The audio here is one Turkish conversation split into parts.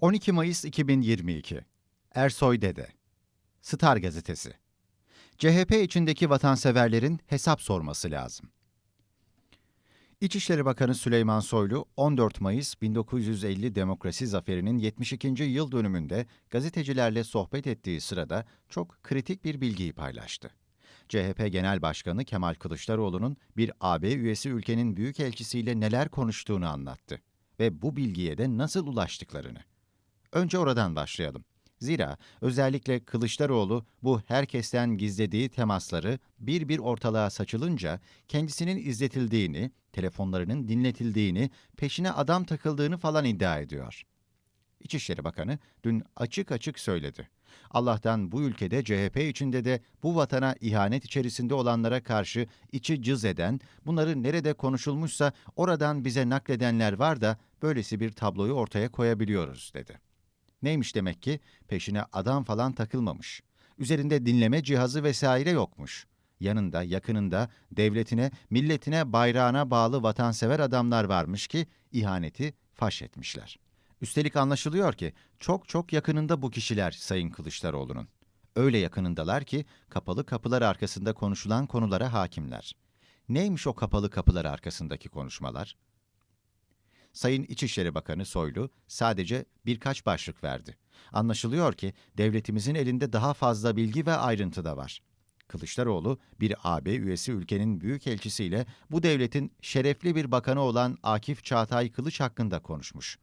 12 Mayıs 2022 Ersoy Dede Star Gazetesi CHP içindeki vatanseverlerin hesap sorması lazım. İçişleri Bakanı Süleyman Soylu, 14 Mayıs 1950 demokrasi zaferinin 72. yıl dönümünde gazetecilerle sohbet ettiği sırada çok kritik bir bilgiyi paylaştı. CHP Genel Başkanı Kemal Kılıçdaroğlu'nun bir AB üyesi ülkenin büyükelçisiyle neler konuştuğunu anlattı ve bu bilgiye de nasıl ulaştıklarını. Önce oradan başlayalım. Zira özellikle Kılıçdaroğlu bu herkesten gizlediği temasları bir bir ortalığa saçılınca kendisinin izletildiğini, telefonlarının dinletildiğini, peşine adam takıldığını falan iddia ediyor. İçişleri Bakanı dün açık açık söyledi. Allah'tan bu ülkede CHP içinde de bu vatana ihanet içerisinde olanlara karşı içi cız eden, bunları nerede konuşulmuşsa oradan bize nakledenler var da böylesi bir tabloyu ortaya koyabiliyoruz dedi. Neymiş demek ki? Peşine adam falan takılmamış. Üzerinde dinleme cihazı vesaire yokmuş. Yanında, yakınında devletine, milletine, bayrağına bağlı vatansever adamlar varmış ki ihaneti faş etmişler. Üstelik anlaşılıyor ki çok çok yakınında bu kişiler Sayın Kılıçdaroğlu'nun. Öyle yakınındalar ki kapalı kapılar arkasında konuşulan konulara hakimler. Neymiş o kapalı kapılar arkasındaki konuşmalar? Sayın İçişleri Bakanı Soylu sadece birkaç başlık verdi. Anlaşılıyor ki devletimizin elinde daha fazla bilgi ve ayrıntı da var. Kılıçdaroğlu bir AB üyesi ülkenin büyükelçisiyle bu devletin şerefli bir bakanı olan Akif Çağatay Kılıç hakkında konuşmuş.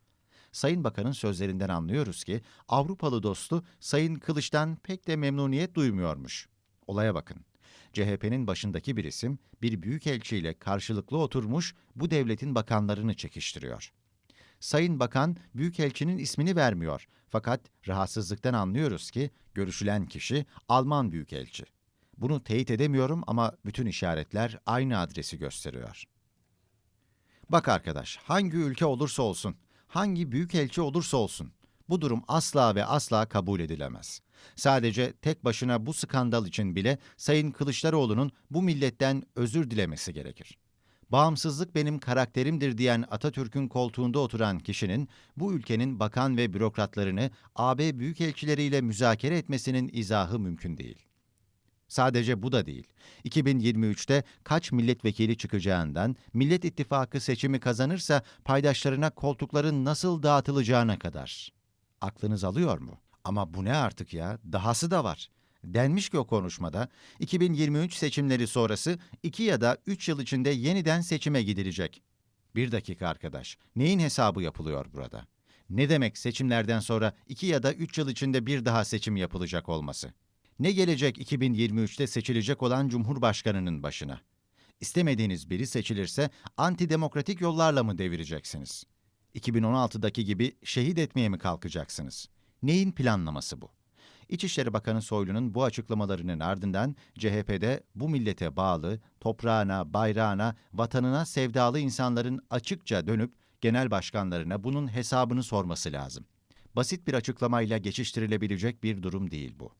Sayın Bakan'ın sözlerinden anlıyoruz ki Avrupalı dostu Sayın Kılıç'tan pek de memnuniyet duymuyormuş. Olaya bakın. CHP'nin başındaki bir isim bir büyükelçiyle karşılıklı oturmuş bu devletin bakanlarını çekiştiriyor. Sayın Bakan büyükelçinin ismini vermiyor fakat rahatsızlıktan anlıyoruz ki görüşülen kişi Alman büyükelçi. Bunu teyit edemiyorum ama bütün işaretler aynı adresi gösteriyor. Bak arkadaş, hangi ülke olursa olsun, hangi büyükelçi olursa olsun, bu durum asla ve asla kabul edilemez. Sadece tek başına bu skandal için bile Sayın Kılıçdaroğlu'nun bu milletten özür dilemesi gerekir. Bağımsızlık benim karakterimdir diyen Atatürk'ün koltuğunda oturan kişinin bu ülkenin bakan ve bürokratlarını AB büyükelçileriyle müzakere etmesinin izahı mümkün değil. Sadece bu da değil. 2023'te kaç milletvekili çıkacağından, Millet İttifakı seçimi kazanırsa paydaşlarına koltukların nasıl dağıtılacağına kadar. Aklınız alıyor mu? Ama bu ne artık ya? Dahası da var. Denmiş ki o konuşmada 2023 seçimleri sonrası 2 ya da 3 yıl içinde yeniden seçime gidilecek. Bir dakika arkadaş. Neyin hesabı yapılıyor burada? Ne demek seçimlerden sonra 2 ya da 3 yıl içinde bir daha seçim yapılacak olması? Ne gelecek 2023'te seçilecek olan Cumhurbaşkanının başına? İstemediğiniz biri seçilirse antidemokratik yollarla mı devireceksiniz? 2016'daki gibi şehit etmeye mi kalkacaksınız? Neyin planlaması bu? İçişleri Bakanı Soylu'nun bu açıklamalarının ardından CHP'de bu millete bağlı, toprağına, bayrağına, vatanına sevdalı insanların açıkça dönüp genel başkanlarına bunun hesabını sorması lazım. Basit bir açıklamayla geçiştirilebilecek bir durum değil bu.